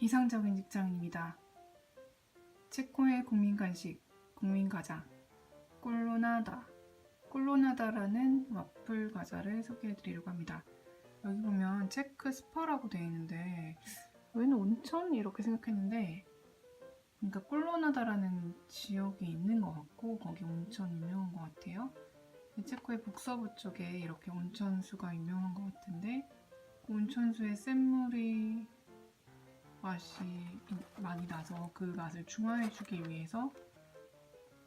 이상적인 직장인입니다. 체코의 국민 간식, 국민 과자, 꼴로나다. 꼴로나다라는 와플 과자를 소개해 드리려고 합니다. 여기 보면 체크 스파라고 되어 있는데 여기는 온천 이렇게 생각했는데 그러니까 꼴로나다라는 지역이 있는 것 같고 거기 온천 유명한 것 같아요. 체코의 북서부 쪽에 이렇게 온천수가 유명한 것 같은데 그 온천수에 샘물이 맛이 많이 나서 그 맛을 중화해주기 위해서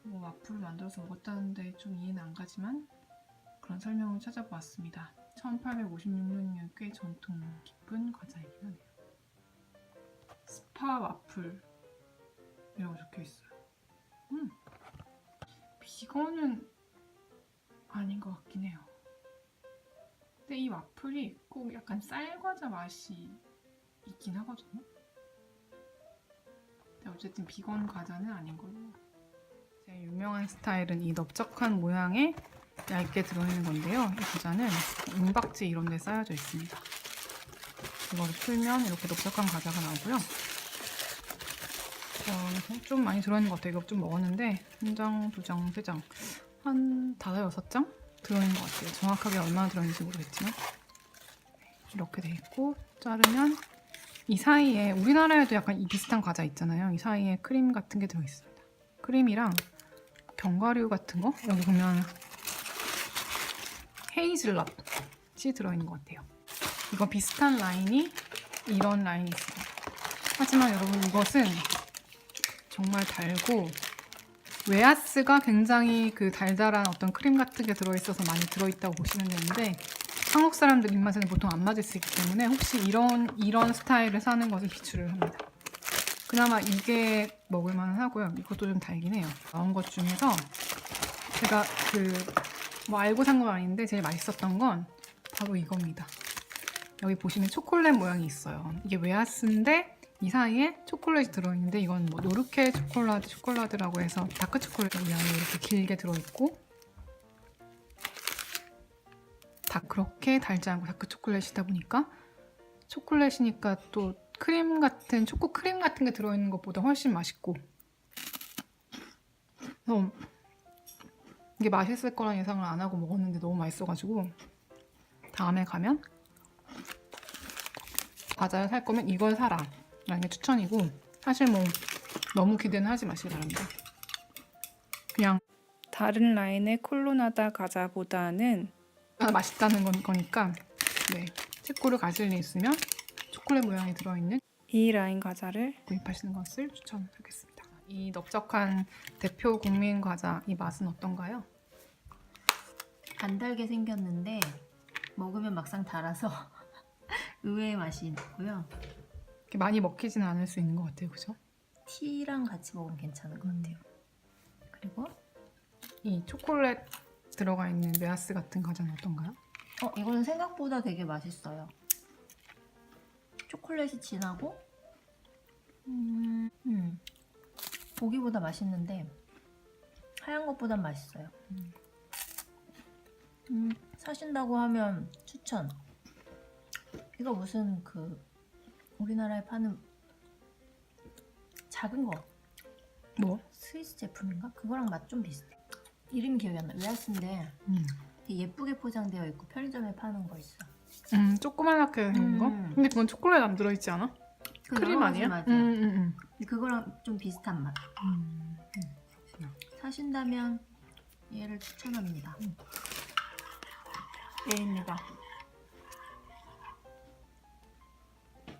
뭐 와플을 만들어서 먹었다는데 좀 이해는 안 가지만 그런 설명을 찾아보았습니다. 1856년이면 꽤 전통 깊은 과자이긴 하네요. 스파 와플 이라고 적혀 있어요. 음, 비건은 아닌 것 같긴 해요. 근데 이 와플이 꼭 약간 쌀과자 맛이 있긴 하거든요. 어쨌든 비건 과자는 아닌 걸로. 제 유명한 스타일은 이 넓적한 모양의 얇게 들어있는 건데요. 이 과자는 은박지 이런 데 쌓여져 있습니다. 이거를 풀면 이렇게 넓적한 과자가 나오고요. 어, 좀 많이 들어있는 것 같아요. 이거 좀 먹었는데 한 장, 두 장, 세 장, 한 다섯 여섯 장 들어있는 것 같아요. 정확하게 얼마나 들어있는지 모르겠지만 이렇게 돼 있고 자르면 이 사이에 우리나라에도 약간 이 비슷한 과자 있잖아요. 이 사이에 크림 같은 게 들어있습니다. 크림이랑 견과류 같은 거 여기 보면 헤이즐넛이 들어있는 것 같아요. 이거 비슷한 라인이 이런 라인이 있습니다. 하지만 여러분 이것은 정말 달고 웨하스가 굉장히 그 달달한 어떤 크림 같은 게 들어있어서 많이 들어있다고 보시면 되는데 한국 사람들 입맛에는 보통 안 맞을 수 있기 때문에 혹시 이런 이런 스타일을 사는 것을 비추를 합니다. 그나마 이게 먹을만은 하고요. 이것도 좀 달긴 해요. 나온 것 중에서 제가 그 뭐 알고 산 건 아닌데 제일 맛있었던 건 바로 이겁니다. 여기 보시면 초콜릿 모양이 있어요. 이게 웨하스인데 이 사이에 초콜릿이 들어있는데 이건 뭐 노르케 초콜라드 초콜라드라고 해서 다크 초콜릿 모양이 이렇게 길게 들어있고 다 그렇게 달지 않고 다크 초콜릿이다 보니까? 초콜릿이니까 또 크림 같은 초코 크림 같은 게 들어있는 것보다 훨씬 맛있고. 그래서 이게 맛있을 거란 예상을 안 하고 먹었는데 너무 맛있어가지고 다음에 가면 과자를 살 거면 이걸 사라. 라는 게 추천이고 사실 뭐 너무 기대는 하지 마시기 바랍니다. 그냥 다른 라인의 콜로나다 과자보다는 아, 맛있다는 건 거니까 네 체코를 가실 일 있으면 초콜릿 모양이 들어있는 이 라인 과자를 구입하시는 것을 추천하겠습니다. 이 넓적한 대표 국민 과자 이 맛은 어떤가요? 안 달게 생겼는데 먹으면 막상 달아서 의외의 맛이 있고요. 이렇게 많이 먹히지는 않을 수 있는 것 같아요, 그죠? 티랑 같이 먹으면 괜찮은 것 같아요. 그리고 이 초콜릿 들어가 있는 메아스 같은 과자는 어떤가요? 어 이거는 생각보다 되게 맛있어요. 초콜릿이 진하고 음, 음. 보기보다 맛있는데 하얀 것보단 맛있어요. 음. 음, 사신다고 하면 추천. 이거 무슨 그 우리나라에 파는 작은 거 뭐? 스위스 제품인가? 그거랑 맛 좀 비슷해. 이름이 기억이 안 나. 웨하스인데 음. 되게 예쁘게 포장되어 있고 편의점에 파는 거 있어. 음, 조그맣게 생긴 거? 음. 근데 그건 초콜릿 안 들어있지 않아? 그 크림 가지 아니야? 맛이야. 음, 음, 근데 그거랑 좀 비슷한 맛. 음. 사신다면 얘를 추천합니다. A입니다.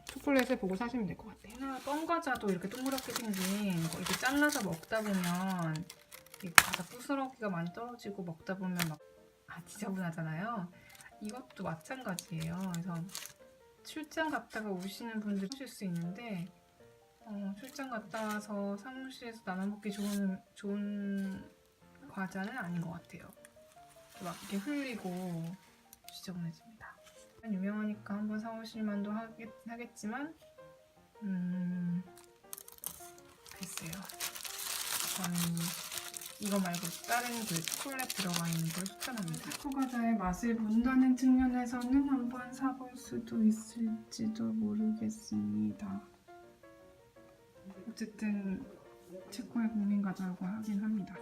초콜릿을 보고 사시면 될 것 같아요. 하나 껌 과자도 이렇게 동그랗게 생긴 거 이렇게 잘라서 먹다 보면 이 과자 부스러기가 많이 떨어지고 먹다 보면 막 아, 지저분하잖아요. 이것도 마찬가지예요. 그래서 출장 갔다가 오시는 분들 하실 수 있는데 어, 출장 갔다 와서 사무실에서 나눠 먹기 좋은 좋은 과자는 아닌 것 같아요. 막 이렇게 흘리고 지저분해집니다. 유명하니까 한번 사오실 만도 하겠, 하겠지만 음 글쎄요. 저는 이거 말고 다른 그 초콜릿 들어가 있는 걸 추천합니다. 초과자의 맛을 본다는 측면에서는 한번 사볼 수도 있을지도 모르겠습니다. 어쨌든 체코의 국민 과자라고 하긴 합니다.